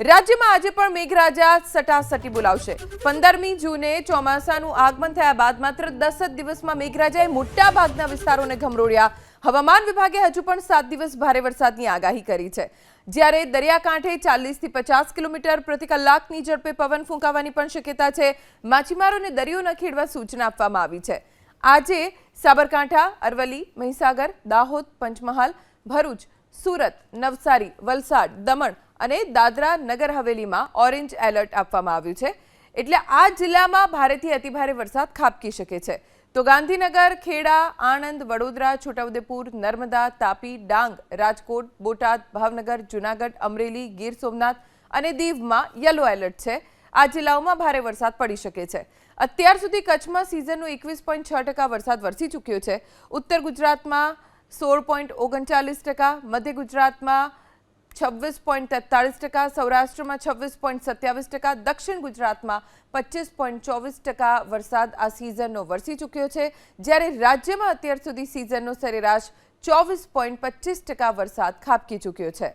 રાજ્યમાં આજે પણ મેઘરાજા સટાસટી બોલાવશે. પંદરમી જૂને ચોમાસાનું આગમન થયા બાદ માત્ર દસ જ દિવસમાં મેઘરાજાએ મોટા ભાગના વિસ્તારોને ગમરોળ્યા. હવામાન વિભાગે હજુ પણ સાત દિવસ ભારે વરસાદની આગાહી કરી છે. જ્યારે દરિયાકાંઠે ચાલીસથી પચાસ કિલોમીટર પ્રતિ કલાકની ઝડપે પવન ફૂંકાવાની પણ શક્યતા છે માછીમારોને દરિયો ન ખેડવા સૂચના આપવામાં આવી છે. આજે સાબરકાંઠા, અરવલ્લી, મહીસાગર, દાહોદ, પંચમહાલ, ભરૂચ, સુરત, નવસારી, વલસાડ, દમણ અને દાદરા નગર હવેલીમાં ઓરેન્જ એલર્ટ આપવામાં આવ્યું છે. એટલે આ જિલ્લામાં ભારેથી અતિભારે વરસાદ ખાબકી શકે છે. તો ગાંધીનગર, ખેડા, આણંદ, વડોદરા, છોટાઉદેપુર, નર્મદા, તાપી, ડાંગ, રાજકોટ, બોટાદ, ભાવનગર, જૂનાગઢ, અમરેલી, ગીર સોમનાથ અને દીવમાં યલો એલર્ટ છે. આ જિલ્લાઓમાં ભારે વરસાદ પડી શકે છે. અત્યાર સુધી કચ્છમાં સિઝનનો એકવીસ પોઈન્ટ છ ટકા વરસાદ વરસી ચૂક્યો છે. ઉત્તર ગુજરાતમાં સોળ પોઈન્ટ ઓગણચાલીસ ટકા, મધ્ય ગુજરાતમાં છવ્વીસ પોઈન્ટ તેતાળીસ ટકા, સૌરાષ્ટ્રમાં છવ્વીસ પોઈન્ટ સત્યાવીસ ટકા, દક્ષિણ ગુજરાતમાં પચીસ પોઈન્ટ ચોવીસ ટકા વરસાદ આ સિઝનનો વરસી ચૂક્યો છે. જ્યારે રાજ્યમાં અત્યાર સુધી સિઝનનો સરેરાશ ચોવીસ પોઈન્ટ પચીસ ટકા વરસાદ ખાબકી ચૂક્યો છે.